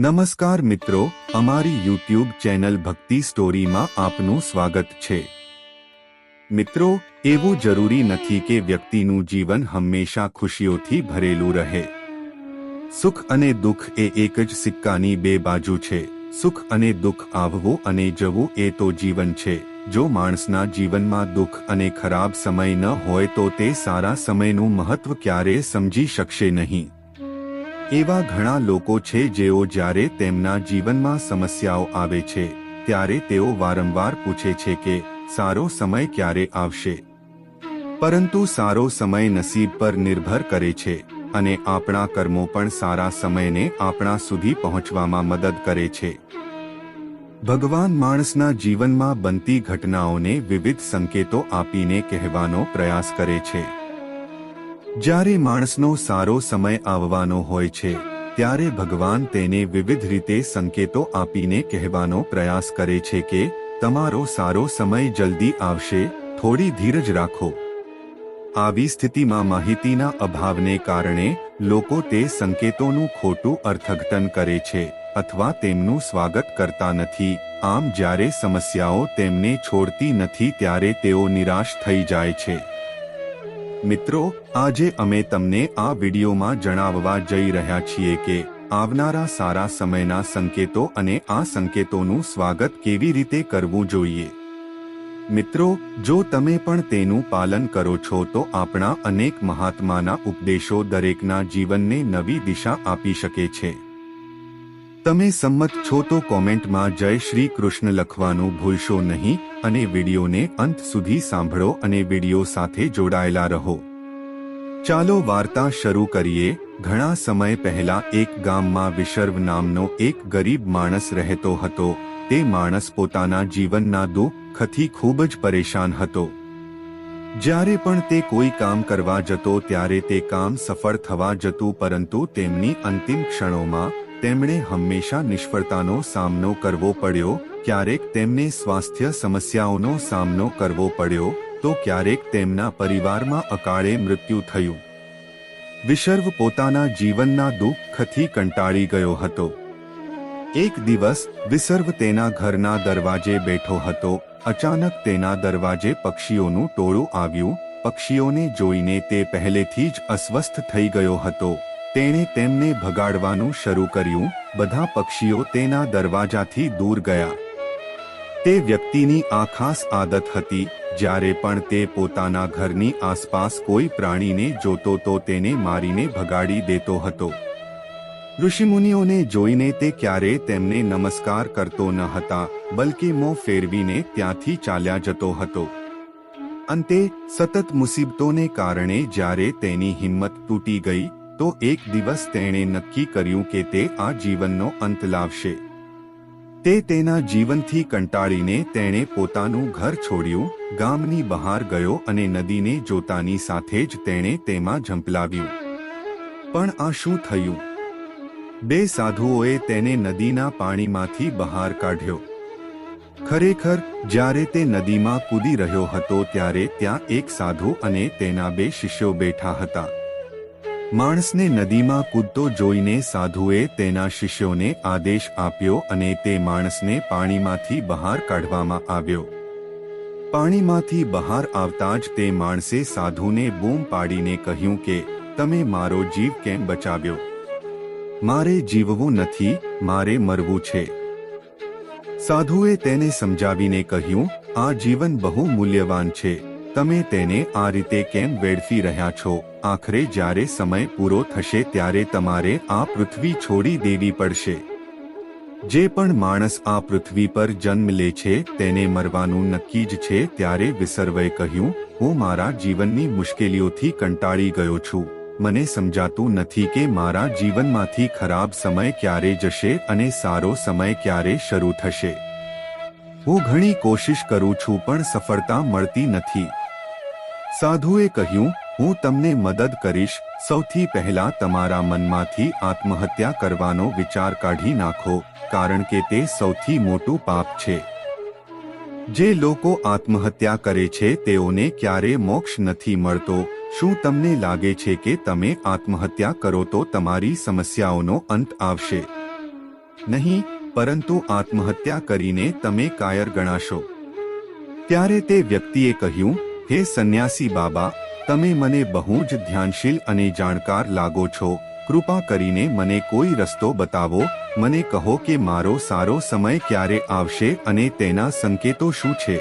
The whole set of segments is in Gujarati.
નમસ્કાર મિત્રો, અમારી યુટ્યુબ ચેનલ ભક્તિ સ્ટોરીમાં આપનું સ્વાગત છે. મિત્રો, એવું જરૂરી નથી કે વ્યક્તિનું જીવન હંમેશા ખુશીઓથી ભરેલું રહે. સુખ અને દુઃખ એ એક જ સિક્કાની બે બાજુ છે. સુખ અને દુઃખ આવવું અને જવું એ તો જીવન છે. જો માણસના જીવનમાં દુઃખ અને ખરાબ સમય ન હોય તો તે સારા સમયનું મહત્વ ક્યારેય સમજી શકશે નહીં. એવા ઘણા લોકો છે જેઓ જ્યારે તેમના જીવનમાં સમસ્યાઓ આવે છે, ત્યારે તેઓ વારંવાર પૂછે છે કે, સારો સમય ક્યારે આવશે? પરંતુ સારો સમય નસીબ પર નિર્ભર કરે છે અને આપણા કર્મો પણ સારા સમયને આપણા સુધી પહોંચવામાં મદદ કરે છે. ભગવાન માણસના જીવનમાં બનતી ઘટનાઓને વિવિધ સંકેતો આપીને કહેવાનો પ્રયાસ કરે છે. જ્યારે માણસનો સારો સમય આવવાનો હોય છે, ત્યારે ભગવાન તેને વિવિધ રીતે સંકેતો આપીને કહેવાનો પ્રયાસ કરે છે કે, તમારો સારો સમય જલ્દી આવશે, થોડી ધીરજ રાખો. આવી સ્થિતિમાં માહિતીના અભાવને કારણે લોકો તે સંકેતોનું ખોટું અર્થઘટન કરે છે અથવા તેમનું સ્વાગત કરતા નથી. આમ જ્યારે સમસ્યાઓ તેમને છોડતી નથી, ત્યારે તેઓ નિરાશ થઈ જાય છે. મિત્રો, આજે અમે તમને આ વિડીયોમાં જણાવવા જઈ રહ્યા છીએ કે આવનારા સારા સમયના સંકેતો અને આ સંકેતોનું સ્વાગત કેવી રીતે કરવું જોઈએ. મિત્રો, જો તમે પણ તેનું પાલન કરો છો, તો આપણા અનેક મહાત્માના ઉપદેશો દરેકના જીવનને નવી દિશા આપી શકે છે. તમે સંમત છો તો કોમેન્ટમાં જય શ્રી કૃષ્ણ લખવાનું ભૂલશો નહીં અને વિડીયોને અંત સુધી સાંભળો અને વીડિયો સાથે જોડાયેલા રહો. ચાલો વાર્તા શરૂ કરીએ. ઘણા સમય પહેલા એક ગામમાં વિશર્વ નામનો એક ગરીબ માણસ રહેતો હતો. તે માણસ પોતાના જીવનના દુઃખથી ખૂબ જ પરેશાન હતો. જ્યારે પણ તે કોઈ કામ કરવા જતો ત્યારે તે કામ સફળ થવા જતું પરંતુ તેમની અંતિમ ક્ષણોમાં તેમણે હંમેશા નિષ્ફળતાનો સામનો કરવો પડ્યો, ક્યારેક તેમને સ્વાસ્થ્ય સમસ્યાઓનો સામનો કરવો પડ્યો, તો ક્યારેક તેમના પરિવારમાં અકાળે મૃત્યુ થયું. વિશર્વ પોતાના જીવનના દુઃખથી કંટાળી ગયો હતો. એક દિવસ વિસર્વ તેના ઘરના દરવાજે બેઠો હતો. અચાનક તેના દરવાજે પક્ષીઓનું ટોળું આવ્યું. પક્ષીઓને જોઈને તે પહેલેથી જ અસ્વસ્થ થઈ ગયો હતો. તેણે તેમને ભગાડવાનું શરૂ કર્યું. બધા પક્ષીઓ તેના દરવાજાથી દૂર ગયા. તે વ્યક્તિની આ ખાસ આદત હતી. જ્યારે પણ તે પોતાના ઘરની આસપાસ કોઈ પ્રાણીને જોતો તો તેને મારીને ભગાડી દેતો હતો. ઋષિમુનિઓને જોઈને તે ક્યારે તેમને નમસ્કાર કરતો ન હતા, બલકે મોં ફેરવીને ત્યાંથી ચાલ્યા જતો હતો. અંતે સતત મુસીબતોને કારણે જ્યારે તેની હિંમત તૂટી ગઈ તો એક દિવસ તેણે નક્કી કર્યું કે તે આ જીવનનો અંત લાવશે. તે તેના જીવનથી કંટાળીને તેણે પોતાનું ઘર છોડ્યું, ગામની બહાર ગયો અને નદીને જોતાની સાથે જ તેણે તેમાં ઝંપલાવ્યું. પણ આ શું થયું? બે સાધુઓએ તેને નદીના પાણીમાંથી બહાર કાઢ્યો. ખરેખર, જ્યારે તે નદીમાં કૂદી રહ્યો હતો ત્યારે ત્યાં એક સાધુ અને તેના બે શિષ્યો બેઠા હતા. માણસને નદીમાં કૂદતો જોઈને સાધુએ તેના શિષ્યોને આદેશ આપ્યો અને તે માણસને પાણીમાંથી બહાર કાઢવામાં આવ્યો. પાણીમાંથી બહાર આવતા જ તે માણસે સાધુને બૂમ પાડીને કહ્યું કે, તમે મારો જીવ કેમ બચાવ્યો? મારે જીવવું નથી, મારે મરવું છે. સાધુએ તેને સમજાવીને કહ્યું, આ જીવન બહુ મૂલ્યવાન છે. તમે તેને આ રીતે કેમ વેડફી રહ્યા છો? આખરે જ્યારે સમય પૂરો થશે ત્યારે તમારે આ પૃથ્વી છોડી દેવી પડશે. જે પણ માણસ આ પૃથ્વી પર જન્મ લે છે તેને મરવાનું નક્કી જ છે ત્યારે વિસર્વે કહ્યું, હું મારા જીવનની મુશ્કેલીઓથી કંટાળી ગયો છું. મને સમજાતું નથી કે મારા જીવનમાંથી ખરાબ સમય ક્યારે જશે અને સારો સમય ક્યારે શરૂ થશે. હું ઘણી કોશિશ કરું છું પણ સફળતા મળતી નથી. સાધુએ કહ્યું, હું તમને મદદ કરીશ. સૌથી પહેલા તમારા મનમાંથી આત્મહત્યા કરવાનો વિચાર કાઢી નાખો, કારણ કે તે સૌથી મોટું પાપ છે. જે લોકો આત્મહત્યા કરે છે, તેઓને ક્યારે મોક્ષ નથી મળતો. શું તમને લાગે છે કે તમે આત્મહત્યા કરો તો તમારી સમસ્યાઓનો અંત આવશે? નહીં, પરંતુ આત્મહત્યા કરીને તમે કાયર ગણાશો. ત્યારે તે વ્યક્તિએ કહ્યું હે સંન્યાસી બાબા, તમે મને બહુ જ ધ્યાનશીલ અને જાણકાર લાગો છો. કૃપા કરીને મને કોઈ રસ્તો બતાવો. મને કહો કે મારો સારો સમય ક્યારે આવશે અને તેના સંકેતો શું છે?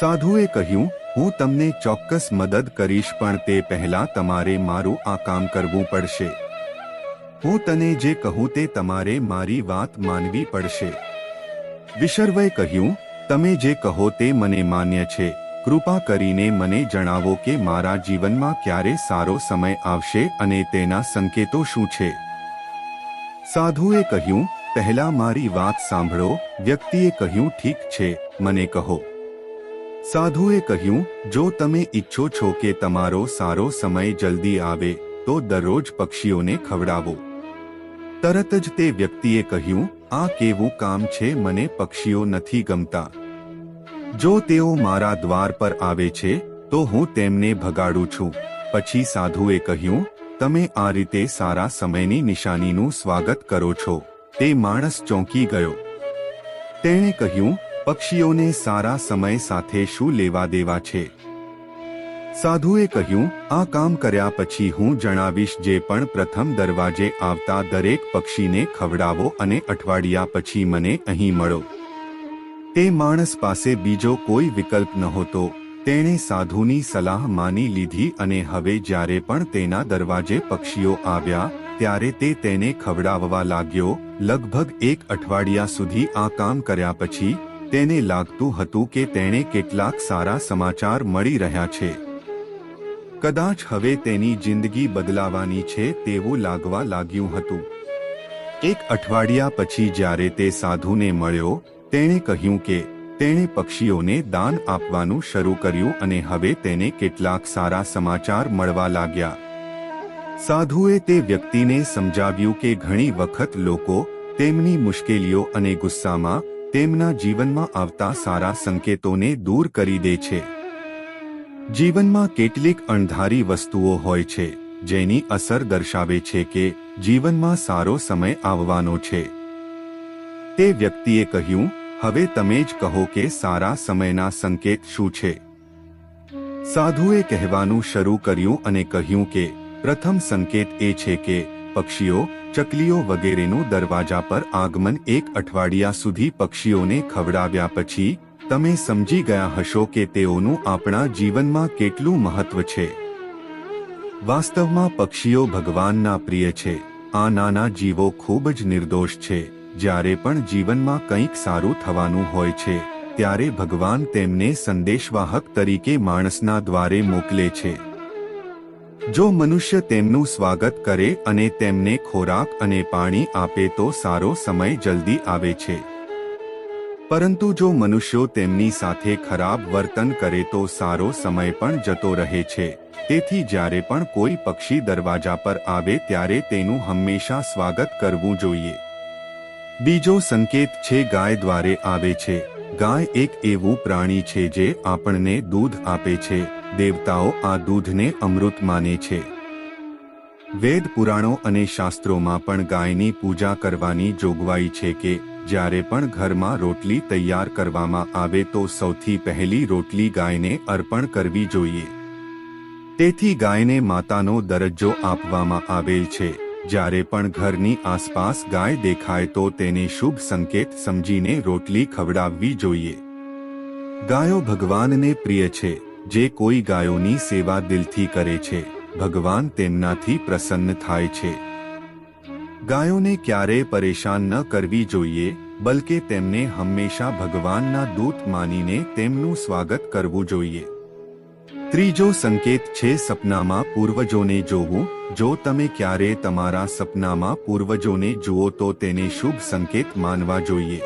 સાધુએ કહ્યું, હું તમને ચોક્કસ મદદ કરીશ, પણ તે પહેલા તમારે મારું આ કામ કરવું પડશે. હું તને જે કહું તે તમારે મારી વાત માનવી પડશે. વિશર્વે કહ્યું, તમે જે કહો તે મને માન્ય છે. કૃપા કરીને મને જણાવો કે મારા જીવનમાં ક્યારે સારો સમય આવશે અને તેના સંકેતો શું છે? સાધુએ કહ્યું, પહેલા મારી વાત સાંભળો. વ્યક્તિએ કહ્યું, ઠીક છે, મને કહો. સાધુએ કહ્યું, જો તમે ઈચ્છો છો કે તમારો સારો સમય જલ્દી આવે, તો દરરોજ પક્ષીઓને ખવડાવો. તરત જ તે વ્યક્તિએ કહ્યું, આ કેવું કામ છે, મને પક્ષીઓ નથી ગમતા. જો તેઓ મારા દ્વાર પર આવે છે, તો હું તેમને ભગાડું છું. પછી સાધુએ કહ્યું, તમે આ રીતે સારા સમયની નિશાનીનું સ્વાગત કરો છો. તે માણસ ચોંકી ગયો. તેણે કહ્યું, પક્ષીઓને સારા સમય સાથે શું લેવા દેવા છે? સાધુએ કહ્યું, આ કામ કર્યા પછી હું જણાવીશ જે પણ પ્રથમ દરવાજે આવતા દરેક પક્ષીને ખવડાવો અને અઠવાડિયા પછી મને અહીં મળો. તે માણસ પાસે બીજો કોઈ વિકલ્પ નહોતો. તેણે સાધુની સલાહ માની લીધી અને હવે જ્યારે પણ તેના દરવાજે પક્ષીઓ આવ્યા, ત્યારે તે તેને ખવડાવવા લાગ્યો. લગભગ એક અઠવાડિયા સુધી આ કામ કર્યા પછી, તેને લાગતું હતું કે તેણે કેટલાક સારા સમાચાર મળી રહ્યા છે. કદાચ હવે તેની જિંદગી બદલાવાની છે તેવું લાગવા લાગ્યું હતું. એક અઠવાડિયા પછી જ્યારે તે સાધુને મળ્યો તેણે કહ્યું કે, તેણે પક્ષીઓને દાન આપવાનું શરૂ કર્યું અને હવે તેને કેટલાક સારા સમાચાર મળવા લાગ્યા. સાધુએ તે વ્યક્તિને સમજાવ્યું કે ઘણી વખત લોકો તેમની મુશ્કેલીઓ અને ગુસ્સામાં તેમના જીવનમાં આવતા સારા સંકેતોને દૂર કરી દે છે. જીવનમાં કેટલીક અણધારી વસ્તુઓ હોય છે, જેની અસર દર્શાવે છે કે જીવનમાં સારો સમય આવવાનો છે. તે વ્યક્તિએ કહ્યું હવે તમે જ કહો કે સારા સમયના સંકેત શું છે? સાધુએ કહેવાનું શરૂ કર્યું અને કહ્યું કે, પ્રથમ સંકેત એ છે કે, પક્ષીઓ, ચકલીઓ વગેરેનું દરવાજા પર આગમન એક અઠવાડિયા સુધી પક્ષીઓને ખવડાવ્યા પછી, તમે સમજી ગયા હશો કે તેઓનું આપણા જીવનમાં કેટલું મહત્વ છે. વાસ્તવમાં પક્ષીઓ ભગવાનના પ્રિય છે. આ નાના જીવો ખૂબ જ નિર્દોષ છે. જ્યારે પણ જીવનમાં કંઈક સારું થવાનું હોય છે, ત્યારે ભગવાન તેમને સંદેશવાહક તરીકે માણસના દ્વારે મોકલે છે. જો મનુષ્ય તેમનું સ્વાગત કરે અને તેમને ખોરાક અને પાણી આપે તો સારો સમય જલ્દી આવે છે. પરંતુ જો મનુષ્યો તેમની સાથે ખરાબ વર્તન કરે તો સારો સમય પણ જતો રહે છે. તેથી જ્યારે પણ કોઈ પક્ષી દરવાજા પર આવે ત્યારે તેનું હંમેશા સ્વાગત કરવું જોઈએ. બીજો સંકેત છે ગાય દ્વારે આવે છે. ગાય એક એવું પ્રાણી છે જે આપણને દૂધ આપે છે. દેવતાઓ આ દૂધને અમૃત માને છે. વેદ પુરાણો અને શાસ્ત્રોમાં પણ ગાયની પૂજા કરવાની જોગવાઈ છે કે, જ્યારે પણ ઘરમાં રોટલી તૈયાર કરવામાં આવે તો સૌથી પહેલી રોટલી ગાયને અર્પણ કરવી જોઈએ. તેથી ગાયને માતાનો દરજ્જો આપવામાં આવેલ છે. જ્યારે પણ ઘરની આસપાસ ગાય દેખાય તો તેને શુભ સંકેત સમજીને રોટલી ખવડાવવી જોઈએ. ગાયો ભગવાનને પ્રિય છે, જે કોઈ ગાયોની સેવા દિલથી કરે છે, ભગવાન તેમનાથી પ્રસન્ન થાય છે. ગાયોને ક્યારેય પરેશાન ન કરવી જોઈએ, બલકે તેમને હંમેશા ભગવાનના દૂત માનીને તેમનું સ્વાગત કરવું જોઈએ. ત્રીજો સંકેત છે સપનામાં પૂર્વજોને જોવું. જો તમે ક્યારે તમારા સપનામાં પૂર્વજોને જુઓ તો તેને શુભ સંકેત માનવા જોઈએ.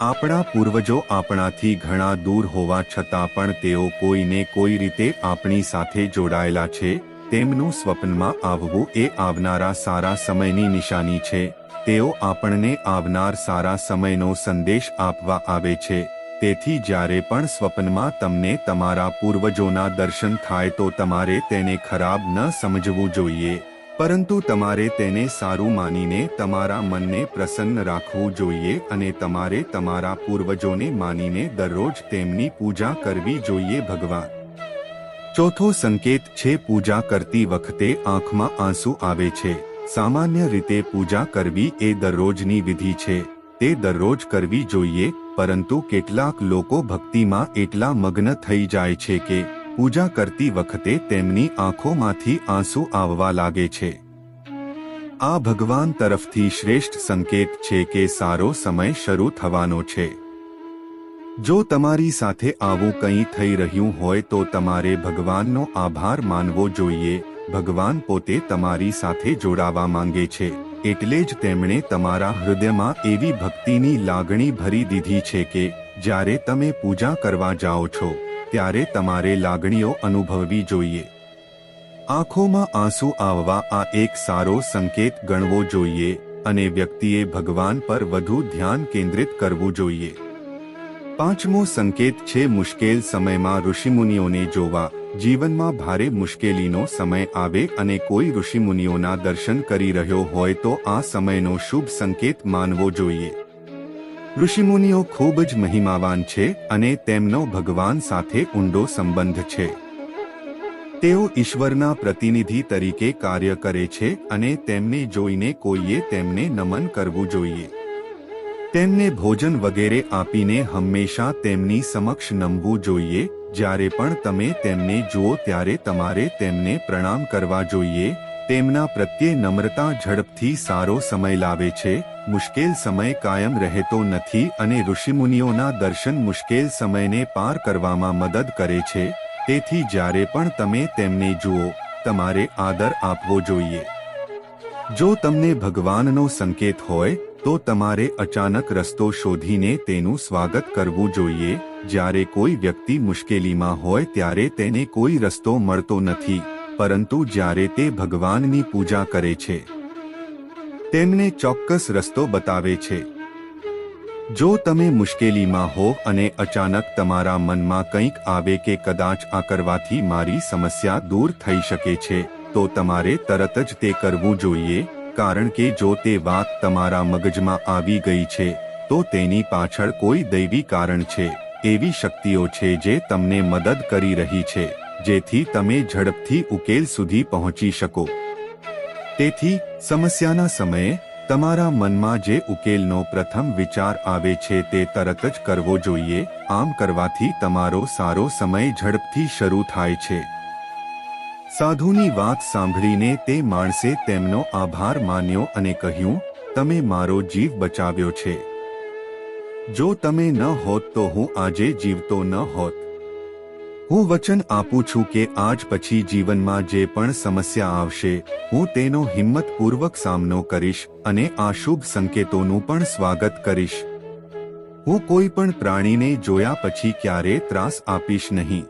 આપણા પૂર્વજો આપણાથી ઘણા દૂર હોવા છતાં પણ તેઓ કોઈને કોઈ રીતે આપણી સાથે જોડાયેલા છે. તેમનું સ્વપ્નમાં આવવું એ આવનારા સારા સમયની નિશાની છે. તેઓ આપણને આવનાર સારા સમયનો સંદેશ આપવા આવે છે. તેથી જ્યારે પણ સ્વપ્નમાં તમને તમારા પૂર્વજોના દર્શન થાય તો તમારે તેને ખરાબ ન સમજવું જોઈએ, પરંતુ તમારે તેને સારું માનીને તમારા મનને પ્રસન્ન રાખવું જોઈએ અને તમારે તમારા પૂર્વજોને માનીને દરરોજ તેમની પૂજા કરવી જોઈએ ભગવાન. ચોથો સંકેત છે, પૂજા કરતી વખતે આંખમાં આંસુ આવે છે. સામાન્ય રીતે પૂજા કરવી એ દરરોજની વિધિ છે. તે દરરોજ કરવી જોઈએ, પરંતુ કેટલાક લોકો ભક્તિમાં એટલા મગ્ન થઈ જાય છે કે, પૂજા કરતી વખતે તેમની આંખોમાંથી આંસુ આવવા લાગે છે. આ ભગવાન તરફથી શ્રેષ્ઠ સંકેત છે કે સારો સમય શરૂ થવાનો છે. જો તમારી સાથે આવું કંઈ થઈ રહ્યું હોય તો તમારે ભગવાનનો આભાર માનવો જોઈએ, ભગવાન પોતે તમારી સાથે જોડાવા માંગે છે. એટલે જ તેમણે તમારા હૃદયમાં એવી ભક્તિની લાગણી ભરી દીધી છે કે, જ્યારે તમે પૂજા કરવા જાઓ છો, ત્યારે તમારે લાગણીઓ અનુભવવી જોઈએ. આંખોમાં આંસુ આવવા આ એક સારો સંકેત ગણવો જોઈએ અને વ્યક્તિએ ભગવાન પર વધુ ધ્યાન કેન્દ્રિત કરવું જોઈએ. પાંચમો સંકેત છે મુશ્કેલ સમયમાં ઋષિમુનિઓને જોવા. જીવનમાં ભારે મુશ્કેલીનો સમય આવે અને કોઈ ઋષિમુનિઓના દર્શન કરી રહ્યો હોય તો આ સમયનો શુભ સંકેત માનવો જોઈએ. ઋષિમુનિઓ ખૂબ જ મહિમાવાન છે અને તેમનો ભગવાન સાથે ઊંડો સંબંધ છે. તેઓ ઈશ્વરના પ્રતિનિધિ તરીકે કાર્ય કરે છે અને તેમને જોઈને કોઈએ તેમને નમન કરવું જોઈએ. તેમને ભોજન વગેરે આપીને હંમેશા તેમની સમક્ષ નમવું જોઈએ જ્યારે પણ તમે તેમને જુઓ ત્યારે તમારે તેમને પ્રણામ કરવા જોઈએ. તેમના પ્રત્યે નમ્રતા ઝડપથી સારો સમય લાવે છે. મુશ્કેલ સમય કાયમ રહેતો નથી અને ઋષિમુનિઓના દર્શન મુશ્કેલ સમયને પાર કરવામાં મદદ કરે છે. તેથી જ્યારે પણ તમે તેમને જુઓ, તમારે આદર આપવો જોઈએ. જો તમને ભગવાનનો સંકેત હોય, તો તમારે અચાનક રસ્તો શોધીને તેનું સ્વાગત કરવું જોઈએ. જ્યારે કોઈ વ્યક્તિ મુશ્કેલીમાં હોય ત્યારે તેને કોઈ રસ્તો મળતો નથી, પરંતુ જ્યારે તે ભગવાનની પૂજા કરે છે, તેમને ચોક્કસ રસ્તો બતાવે છે. જો તમે મુશ્કેલીમાં હો અને અચાનક તમારા મનમાં કંઈક આવે કે કદાચ આ કરવાથી મારી સમસ્યા દૂર થઈ શકે છે, તો તમારે તરત જ તે કરવું જોઈએ, કારણ કે જો તે વાત તમારા મગજમાં આવી ગઈ છે, તો તેની પાછળ કોઈ દૈવી કારણ છે. એવી શક્તિઓ છે જે તમને મદદ કરી રહી છે, જેથી તમે ઝડપથી ઉકેલ સુધી પહોંચી શકો. તેથી, સમસ્યાના સમયે, તમારા મનમાં જે ઉકેલનો પ્રથમ વિચાર આવે છે તે તરત જ કરવો જોઈએ, આમ કરવાથી તમારો સારો સમય ઝડપથી શરૂ થાય છે. સાધુની વાત સાંભળીને તે માણસે તેમનો આભાર માન્યો અને કહ્યું, તમે મારો જીવ બચાવ્યો છે. જો તમે ન હોત તો હું આજે જીવતો ન હોત. હું વચન આપું છું કે આજ પછી જીવનમાં જે પણ સમસ્યા આવશે, હું તેનો હિંમતપૂર્વક સામનો કરીશ અને આ શુભ સંકેતોનું પણ સ્વાગત કરીશ. હું કોઈ પણ પ્રાણીને જોયા પછી ક્યારે ત્રાસ આપીશ નહીં.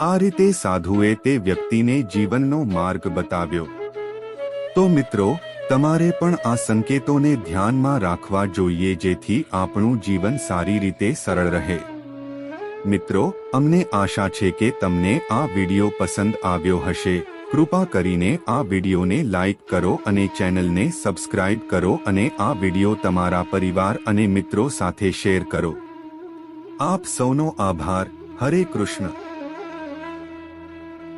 આ રીતે સાધુએ તે વ્યક્તિને જીવનનો માર્ગ બતાવ્યો. તો મિત્રો, તમારે પણ આ સંકેતોને ધ્યાનમાં રાખવા જોઈએ જેથી આપણું જીવન સારી રીતે સરળ રહે. મિત્રો, અમને આશા છે કે તમને આ વીડિયો પસંદ આવ્યો હશે. કૃપા કરીને આ વિડીયોને લાઇક કરો અને ચેનલને સબસ્ક્રાઇબ કરો અને આ વિડિયો તમારા પરિવાર અને મિત્રો સાથે શેર કરો. આપ સૌનો આભાર. હરે કૃષ્ણ.